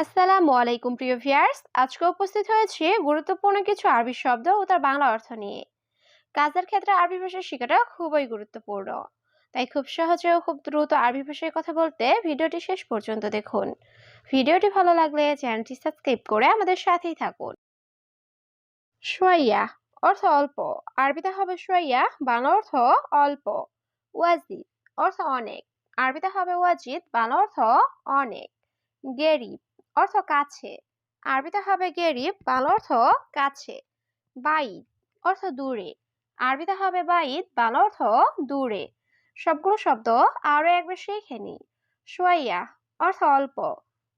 আসসালামু আলাইকুম, প্রিয় ভিয়ার্স আজকে উপস্থিত হয়েছে গুরুত্বপূর্ণ কিছু আরবি শব্দ ও তার বাংলা অর্থ নিয়ে। কাজের ক্ষেত্রে আরবি ভাষা শেখাটা খুবই গুরুত্বপূর্ণ। তাই খুব সহজে ও খুব দ্রুত আরবি ভাষায় কথা বলতে ভিডিওটি শেষ পর্যন্ত দেখুন। ভিডিওটি ভালো লাগলে চ্যানেলটি সাবস্ক্রাইব করে আমাদের সাথেই থাকুন। সোয়াইয়া, অর্থ অল্প। আরবিতে হবে সোয়াইয়া, বাংলা অর্থ অল্প। ওয়াজিদ, অর্থ অনেক। আরবিতে হবে ওয়াজিদ, বাংলা অর্থ অনেক। গেরিব অর্থ কাছে। আরবিতে হবে গেরিব বাল অর্থ কাছে। বাইদ, অর্থ দূরে। আরবিতে হবে বাইদ, বাল অর্থ দূরে। সবগুলো শব্দ আরও একবার শিখে নি সোয়াইয়া, অর্থ অল্প।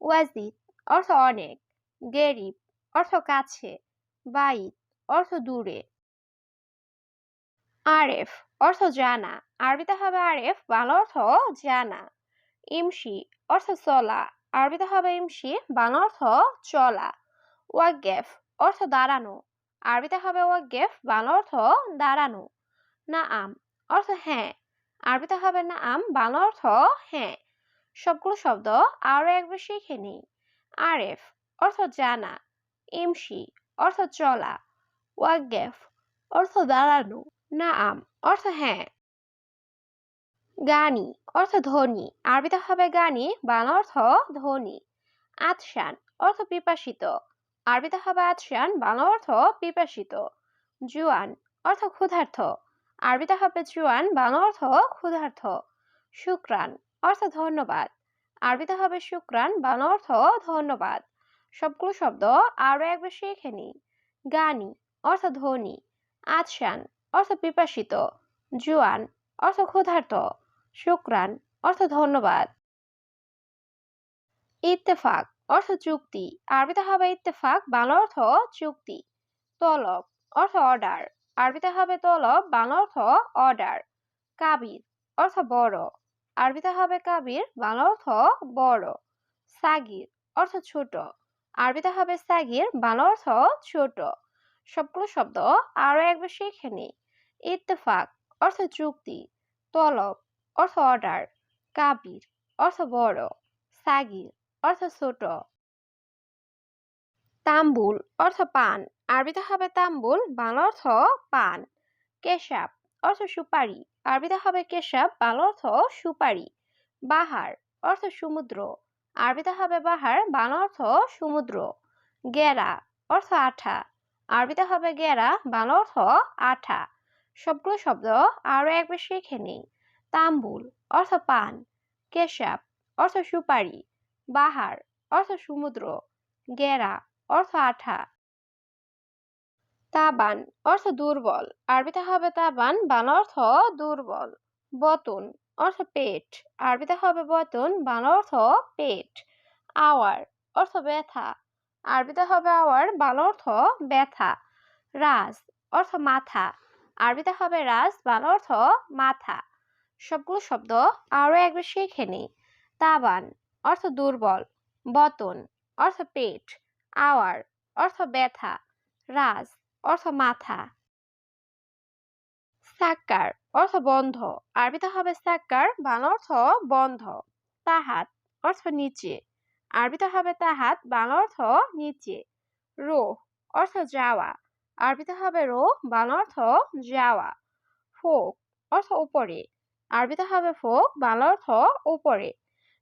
ওয়াজিদ, অর্থ অনেক। গেরিব, অর্থ কাছে। বাইদ, অর্থ দূরে। আরেফ, অর্থ জানা। আরবিতে হবে আরেফ, বাংলা অর্থ জানা। ইমশি, অর্থ চলা। আরবিতে হবে ইমসি বাংলা অর্থ চলা। ওয়াগেফ অর্থ দাঁড়ানো। আরবিতে হবে ওয়াগেফ বাংলা অর্থ দাঁড়ানো। না আম অর্থ হ্যাঁ। আরবিতে হবে না আম বাংলা অর্থ হ্যাঁ। সবগুলো শব্দ আরও একবার শিখে নিই। আরেফ অর্থ জানা। ইমসি অর্থ চলা। ওয়াগেফ অর্থ দাঁড়ানো। না আম অর্থ হ্যাঁ। গানি, অর্থ ধনী। আরবিতে হবে গানি, বাংলা অর্থ ধনী। আতশান, অর্থ পিপাসিত। আরবিতে হবে আতশান, বাংলা অর্থ পিপাসিত। জুয়ান, অর্থ ক্ষুধার্থ। আরবিতে হবে জুয়ান, বাংলা অর্থ ক্ষুধার্থ। শুক্রান, অর্থ ধন্যবাদ। আরবিতে হবে শুক্রান, বাংলা অর্থ ধন্যবাদ। সবগুলো শব্দ আরও একবার শিখে নিই। গানি, অর্থ ধনী। আতশান, অর্থ পিপাসিত। জুয়ান, অর্থ ক্ষুধার্ত শুক্রান, অর্থ ধন্যবাদ। ইত্তেফাক, অর্থ চুক্তি। আরবিতে হবে ইত্তেফাক, বাংলা অর্থ চুক্তি। তলব, অর্থ অর্ডার। আরবিতে হবে তলব, বাংলা অর্থ অর্ডার। কাবির, অর্থ বড়। আরবিতে হবে কাবির, বাংলা অর্থ বড়। সাগির, অর্থ ছোট। আরবিতে হবে সাগির, বাংলা অর্থ ছোট। সবগুলো শব্দ আরও একবার শিখে নিই ইত্তেফাক, অর্থ চুক্তি। তলব অর্থ অর্ডার, কাবির, অর্থ বড় সাগির অর্থ ছোট। তাম্বুল, অর্থ পান। আরবিতে হবে তাম্বুল, বাংলা অর্থ পান। কেশাব, অর্থ সুপারি। আরবিতে হবে কেশাব, বাংলা অর্থ সুপারি। বাহার, অর্থ সমুদ্র। আরবিতে হবে বাহার, বাংলা অর্থ সমুদ্র। গেরা, অর্থ আঠা। আরবিতে হবে গেরা, বাংলা অর্থ আঠা। সবগুলো শব্দ আরও একবার শিখে নিই। তাম্বুল, অর্থ পান, কেশাব, অর্থ সুপারি, বাহার, অর্থ সমুদ্র, গেরা, অর্থ আঠা। তাবান, অর্থ দুর্বল, আরবিতে হবে তাবান বাংলা অর্থ দুর্বল। বতন, অর্থ পেট, আরবিতে হবে বতন বাংলা অর্থ পেট। আওয়ার, অর্থ ব্যথা, আরবিতে হবে আওয়ার বাংলা অর্থ ব্যথা। রাজ, অর্থ মাথা, আরবিতে হবে রাজ বাংলা অর্থ মাথা। সবগুলো শব্দ আরও একবার শিখে নিই। তাবান, অর্থ দুর্বল। বতন, অর্থ পেট। আওয়ার, অর্থ ব্যথা। রাজ, অর্থ মাথা। সাক্কার, অর্থ বন্ধ। আরবিতে হবে সাক্কার, বাংলা অর্থ বন্ধ। তাহাত, অর্থ নিচে। আরবিতে হবে তাহাত, বাংলা অর্থ নিচে। রো অর্থ যাওয়া। আরবিতে হবে রো বাংলা অর্থ যাওয়া। ফোক, অর্থ উপরে। আরবিতে হবে ফোক বাংলা অর্থ উপরে।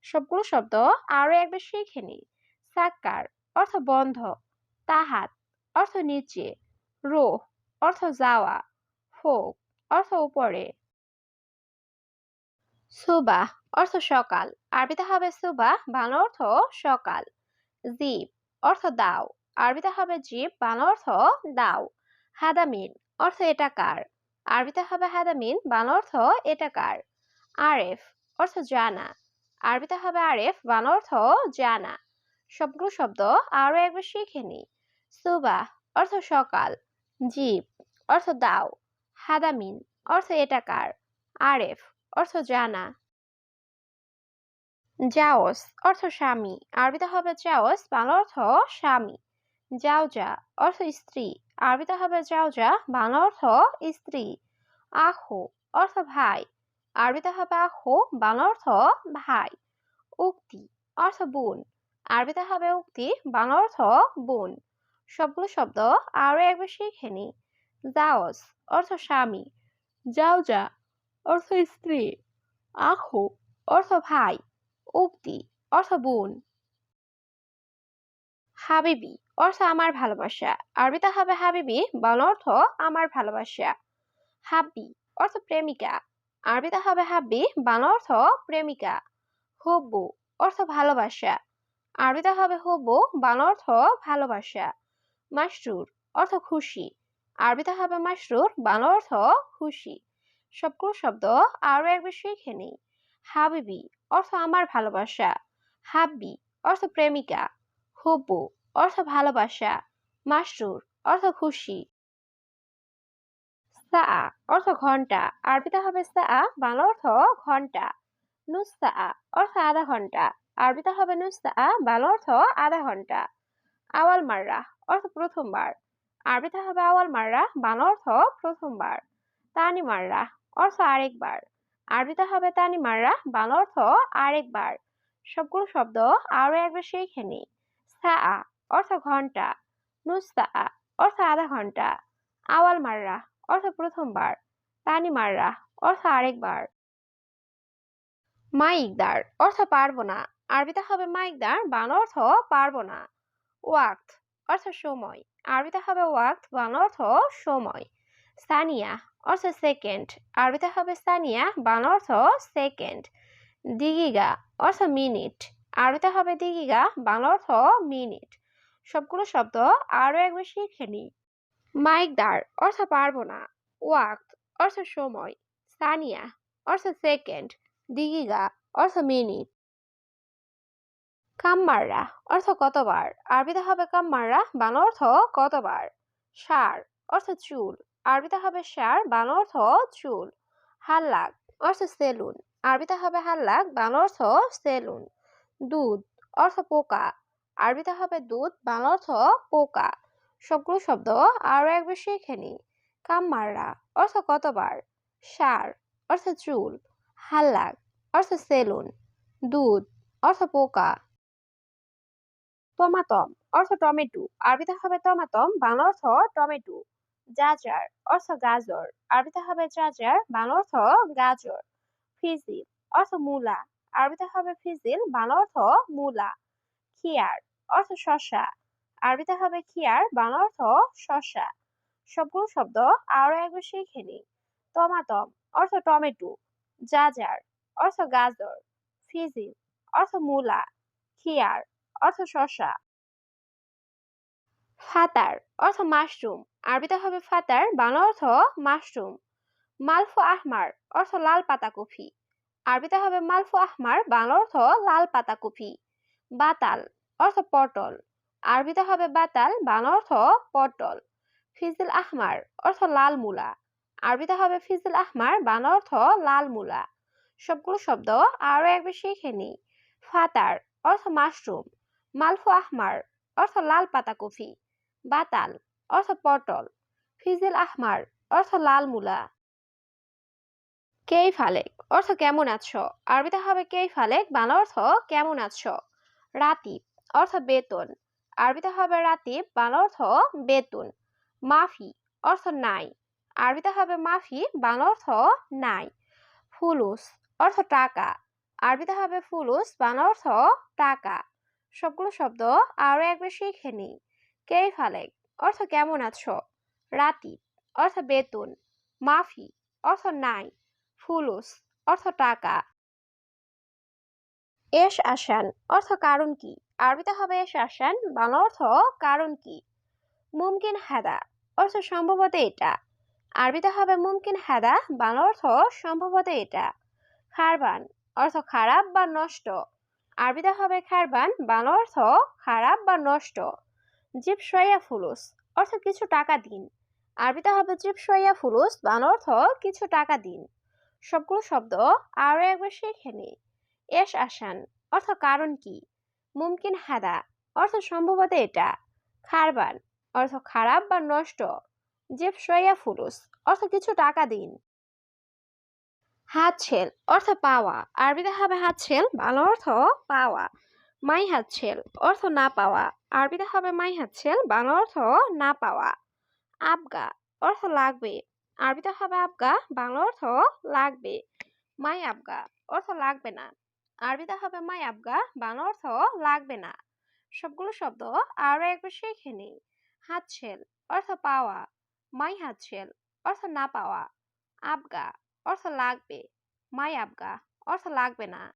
সবগুলো শব্দ আরও একবার শিখে নিই। সাক্কার, অর্থ বন্ধ। তাহাত, অর্থ নিচে। রো অর্থ যাওয়া। ফোক, অর্থ উপরে। সুবাহ, অর্থ সকাল। আরবিতে হবে সুবাহ বাংলা অর্থ সকাল। জীব, অর্থ দাও। আরবিতে হবে জীব বাংলা অর্থ দাও। হাদামিন, অর্থ এটা কার? আরবিতে হবে হাদামিন বাংলা অর্থ এটা কার? আরেফ, অর্থ জানা। আরবিতে হবে আরেফ, বাংলা অর্থ জানা। সবগুলো শব্দ আরও একবার শিখে নি সুবাহ, অর্থ সকাল। জীব, অর্থ দাও। হাদামিন অর্থ এটা কার? আরেফ, অর্থ জানা। জাওস, অর্থ স্বামী। আরবিতে হবে জাওস, বাংলা অর্থ স্বামী। জাওজা, অর্থ স্ত্রী। আরবিতে হবে জাওজা বাংলা অর্থ স্ত্রী। আহু অর্থ ভাই। আরবিতে হবে আহু, বাংলা অর্থ ভাই। উক্তি অর্থ বোন। আরবিতে হবে উক্তি, বাংলা অর্থ বোন। সবগুলো শব্দ আরও একবার শিখে নি। জাওজ অর্থ স্বামী। জাউজা অর্থ স্ত্রী। আখু অর্থ ভাই। উক্তি অর্থ বোন। হাবিবি, অর্থ আমার ভালোবাসা। আরবিতে হবে হাবিবি, বাংলা অর্থ আমার ভালোবাসা। হাব্বি, অর্থ প্রেমিকা। আরবিতে হবে হাব্বি, বাংলা অর্থ প্রেমিকা। হব্বু, অর্থ ভালোবাসা। আরবিতে হবে হব্বু, বাংলা অর্থ ভালোবাসা। মাসরুর অর্থ খুশি। আরবিতে হবে মাসরুর বাংলা অর্থ খুশি। সবগুলো শব্দ আরও একবার শিখে নিই। হাবিবি, অর্থ আমার ভালোবাসা। হাব্বি, অর্থ প্রেমিকা। হুব্বু অর্থ ভালোবাসা, মাসরুর, অর্থ খুশি। সা, অর্থ ঘণ্টা, আরবিতে হবে সা, বাংলা অর্থ ঘণ্টা। নুসা, অর্থ আধা ঘণ্টা, আরবিতে হবে নুসা, বাংলা অর্থ আধা ঘণ্টা। আওয়াল মাররা, অর্থ প্রথমবার। আরবিতে হবে আওয়াল মাররা, বাংলা অর্থ প্রথমবার। তানি মাররা, অর্থ আরেকবার। আরবিতে হবে তানি মাররা, বাংলা অর্থ আরেকবার। সবগুলো শব্দ আরও একবার শিখে নি সা অর্থ ঘণ্টা নুসা অর্থ আধা ঘণ্টা, আওয়াল মাররা, অর্থ প্রথমবার, তানি মাররা, অর্থ আরেকবার। মাইকদার, অর্থ পারব না, আরবিতে হবে মাইকদার, বাংলা অর্থ পারব না। ওয়াক্ত, অর্থ সময়, আরবিতে হবে ওয়াক্ত, বাংলা অর্থ সময়। সানিয়া অর্থ সেকেন্ড, আরবিতে হবে সানিয়া বাংলা অর্থ সেকেন্ড। দিগিগা, অর্থ মিনিট, আরবিতে হবে দিগিগা, বাংলা অর্থ মিনিট। সবগুলো শব্দ আরও একবার শিখে নি। মাইকদার অর্থ পারব না। ওয়াক্ত, অর্থ সময়। সানিয়া, অর্থ সেকেন্ড। দিগিগা অর্থ মিনিট। কামমাররা, অর্থ কতবার? আরবিতে হবে কামমাররা, বাংলা অর্থ কতবার? সার, অর্থ চুল। আরবিতে হবে সার, বাংলা অর্থ চুল। হাল্লাক, অর্থ সেলুন। আরবিতে হবে হাল্লাক, বাংলা অর্থ সেলুন। দুধ, অর্থ পোকা। আরবিতে হবে দুধ, বাংলা অর্থ পোকা। সবগুলো শব্দ আরও একবার শিখে নি। কামমাররা, অর্থ কতবার? সার, অর্থ চুল। হাল্লাক, অর্থ সেলুন। দুধ, অর্থ পোকা। টমাটম, অর্থ টমেটো। আরবিতে হবে টমাটম, বাংলা অর্থ টমেটো। জাজার অর্থ গাজর। আরবিতে হবে জাজার বাংলা অর্থ গাজর। ফিজিল, অর্থ মূলা। আরবিতে হবে ফিজিল, বাংলা অর্থ মূলা। খিয়ার অর্থ শশা। আরবিতে হবে খিয়ার বাংলা অর্থ শশা। সবগুলো শব্দ আরও একবার শিখে নিই। টমাটম অর্থ টমেটো। জাজার, অর্থ গাজর। ফিজিল অর্থ মূলা। খিয়ার অর্থ শশা। ফাতার, অর্থ মাশরুম। আরবিতে হবে ফাতার, বাংলা অর্থ মাশরুম। মালফু আহমার, অর্থ লাল পাতা কফি আরবিতে হবে মালফু আহমার, বাংলা অর্থ লাল পাতা কফি বাতাল, অর্থ পটল। আরবিতে হবে বাতাল বান অর্থ পটল। ফিজিল আহমার, অর্থ লাল মূলা। আরবিতে হবে ফিজিল আহমার বান অর্থ লাল মূলা। সবগুলো শব্দ আরও একবার শিখে নিই। ফাতার, অর্থ মাশরুম। মালফু আহমার, অর্থ লাল পাতা কফি বাতাল, অর্থ পটল। ফিজিল আহমার, অর্থ লাল মূলা। কেই ফালেক, অর্থ কেমন আছো? আরবিতে হবে কেই ফালেক, বাংলা অর্থ কেমন আছো? রাতিব অর্থ বেতন। আরবিতে হবে রাতিব বাংলা অর্থ বেতন। মাফি, অর্থ নাই। আরবিতে হবে মাফি, বাংলা অর্থ নাই। ফুলুস, অর্থ টাকা। আরবিতে হবে ফুলুস, বাংলা অর্থ টাকা। সবগুলো শব্দ আরও একবার শিখে নিই। কেই ফালেক, অর্থ কেমন আছো? রাতিব অর্থ বেতন। মাফি, অর্থ নাই। ফুলুস, অর্থ টাকা। এস আসান, অর্থ কারণ কি? আরবিতে হবে এস আসান, বাংলা অর্থ কারণ কি? মুমকিন হাদা, অর্থ সম্ভবত এটা। আরবিতে হবে মুমকিন হাদা, বাংলা অর্থ সম্ভবত এটা। খারবান, অর্থ খারাপ বা নষ্ট। আরবিতে হবে খারবান, বাংলা অর্থ খারাপ বা নষ্ট। জিপ সয়া ফুলুস, অর্থ কিছু টাকা দিন। আরবিতে হবে জিপ সয়া ফুলুস, বাংলা অর্থ কিছু টাকা দিন। সবগুলো শব্দ আরও একবার শিখে নি এস আসান। অর্থ কারণ কি? মুমকিন হাদা। অর্থ সম্ভবত এটা। খারবান অর্থ খারাপ বা নষ্ট। জিপ সয়া ফুলুস। অর্থ কিছু টাকা দিন। হাত ছেল অর্থ পাওয়া। আরবিতে হবে হাত ছেল ভালো অর্থ পাওয়া। মাই হাতছেল। অর্থ না পাওয়া। আরবিতে হবে মাই হাতছেল। বাংলা অর্থ না পাওয়া। আবগা। অর্থ লাগবে। আরবিতে হবে আবগা। বাংলা অর্থ লাগবে। মাই আবগা। অর্থ লাগবে না। আরবিতে হবে মাই আবগা বাংলা অর্থ লাগবে না সবগুলো শব্দ আরও একবার শিখে নেই। হাতছেল অর্থ পাওয়া। মাই হাতছেল অর্থ না পাওয়া। আবগা অর্থ লাগবে। মাই আবগা অর্থ লাগবে না।